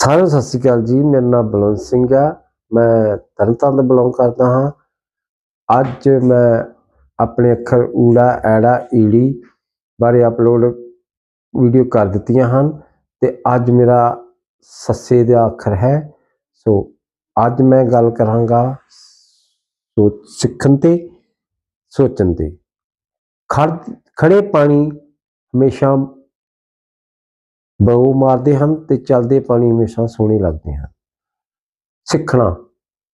ਸਾਰਿਆਂ ਨੂੰ ਸਤਿ ਸ਼੍ਰੀ ਅਕਾਲ ਜੀ, ਮੇਰਾ ਨਾਮ ਬਲਵੰਤ ਸਿੰਘ ਆ ਮੈਂ ਤਰਨਤਾਰਨ ਤੋਂ ਬਿਲੋਂਗ ਕਰਦਾ ਹਾਂ। ਅੱਜ ਮੈਂ ਆਪਣੇ ਅੱਖਰ ਊੜਾ, ਐੜਾ, ਈੜੀ ਬਾਰੇ ਅਪਲੋਡ ਵੀਡੀਓ ਕਰ ਦਿੱਤੀਆਂ ਹਨ ਤੇ ਅੱਜ ਮੇਰਾ ਸੱਸੇ ਦਾ ਅੱਖਰ ਹੈ। ਸੋ ਅੱਜ ਮੈਂ ਗੱਲ ਕਰਾਂਗਾ ਸੋਚ ਸਿੱਖਣ ਤੇ, ਸੋਚਣ ਤੇ। ਖੜ ਖੜੇ ਪਾਣੀ ਹਮੇਸ਼ਾ ਬਹੁ ਮਾਰਦੇ ਹਨ ਤੇ ਚੱਲਦੇ ਪਾਣੀ ਹਮੇਸ਼ਾ ਸੋਹਣੇ ਲੱਗਦੇ ਹਨ। ਸਿੱਖਣਾ।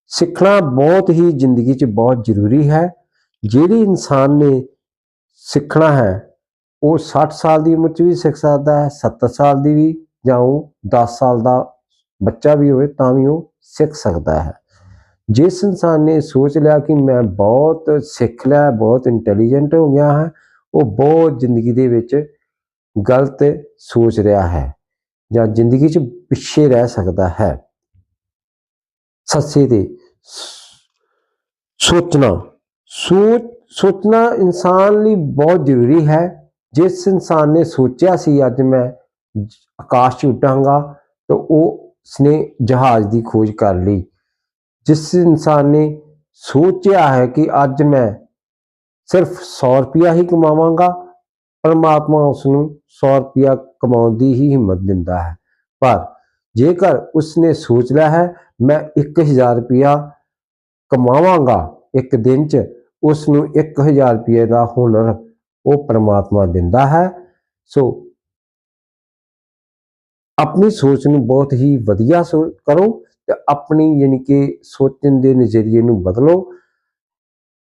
ਸਿੱਖਣਾ ਬਹੁਤ ਹੀ ਜ਼ਿੰਦਗੀ 'ਚ ਬਹੁਤ ਜ਼ਰੂਰੀ ਹੈ। ਜਿਹੜੀ ਇਨਸਾਨ ਨੇ ਸਿੱਖਣਾ ਹੈ, ਉਹ 60 ਸਾਲ ਦੀ ਉਮਰ 'ਚ ਵੀ ਸਿੱਖ ਸਕਦਾ ਹੈ 70 ਸਾਲ ਦੀ ਵੀ ਜਾਂ ਉਹ 10 ਸਾਲ ਦਾ ਬੱਚਾ ਵੀ ਹੋਵੇ ਤਾਂ ਵੀ ਉਹ ਸਿੱਖ ਸਕਦਾ ਹੈ। ਜਿਸ ਇਨਸਾਨ ਨੇ ਸੋਚ ਲਿਆ ਕਿ ਮੈਂ ਬਹੁਤ ਸਿੱਖ ਲਿਆ, ਬਹੁਤ ਇੰਟੈਲੀਜੈਂਟ ਹੋ ਗਿਆ ਹਾਂ, ਉਹ ਬਹੁਤ ਜ਼ਿੰਦਗੀ ਦੇ ਵਿੱਚ ਗਲਤ ਸੋਚ ਰਿਹਾ ਹੈ ਜਾਂ ਜ਼ਿੰਦਗੀ 'ਚ ਪਿੱਛੇ ਰਹਿ ਸਕਦਾ ਹੈ। ਸੱਸੇ 'ਤੇ ਸੋਚਣਾ। ਸੋਚ, ਸੋਚਣਾ ਇਨਸਾਨ ਲਈ ਬਹੁਤ ਜ਼ਰੂਰੀ ਹੈ। ਜਿਸ ਇਨਸਾਨ ਨੇ ਸੋਚਿਆ ਸੀ, ਅੱਜ ਮੈਂ ਆਕਾਸ਼ 'ਚ ਉੱਡਾਂਗਾ, ਤਾਂ ਉਹ ਉਸਨੇ ਜਹਾਜ਼ ਦੀ ਖੋਜ ਕਰ ਲਈ। ਜਿਸ ਇਨਸਾਨ ਨੇ ਸੋਚਿਆ ਹੈ ਕਿ ਅੱਜ ਮੈਂ ਸਿਰਫ 100 ਰੁਪਿਆ ਹੀ ਕਮਾਵਾਂਗਾ ਪਰਮਾਤਮਾ ਉਸ ਨੂੰ 100 ਰੁਪਿਆ ਕਮਾਉਣ ਦੀ ਹੀ ਹਿੰਮਤ ਦਿੰਦਾ ਹੈ। ਪਰ ਜੇਕਰ ਉਸਨੇ ਸੋਚ ਲਿਆ ਹੈ, ਮੈਂ 1000 ਰੁਪਿਆ ਕਮਾਵਾਂਗਾ ਇੱਕ ਦਿਨ 'ਚ ਉਸ ਨੂੰ 1000 ਰੁਪਏ ਦਾ ਹੁਨਰ ਉਹ ਪਰਮਾਤਮਾ ਦਿੰਦਾ ਹੈ। ਸੋ ਆਪਣੀ ਸੋਚ ਨੂੰ ਬਹੁਤ ਹੀ ਵਧੀਆ ਸੋ ਕਰੋ ਤੇ ਆਪਣੀ ਯਾਨੀ ਕਿ ਸੋਚਣ ਦੇ ਨਜ਼ਰੀਏ ਨੂੰ ਬਦਲੋ।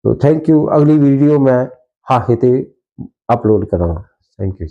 ਸੋ ਥੈਂਕ ਯੂ ਅਗਲੀ ਵੀਡੀਓ ਮੈਂ ਹਾਹੇ ਤੇ ਅਪਲੋਡ ਕਰਾਂਗਾ ਥੈਂਕ ਯੂ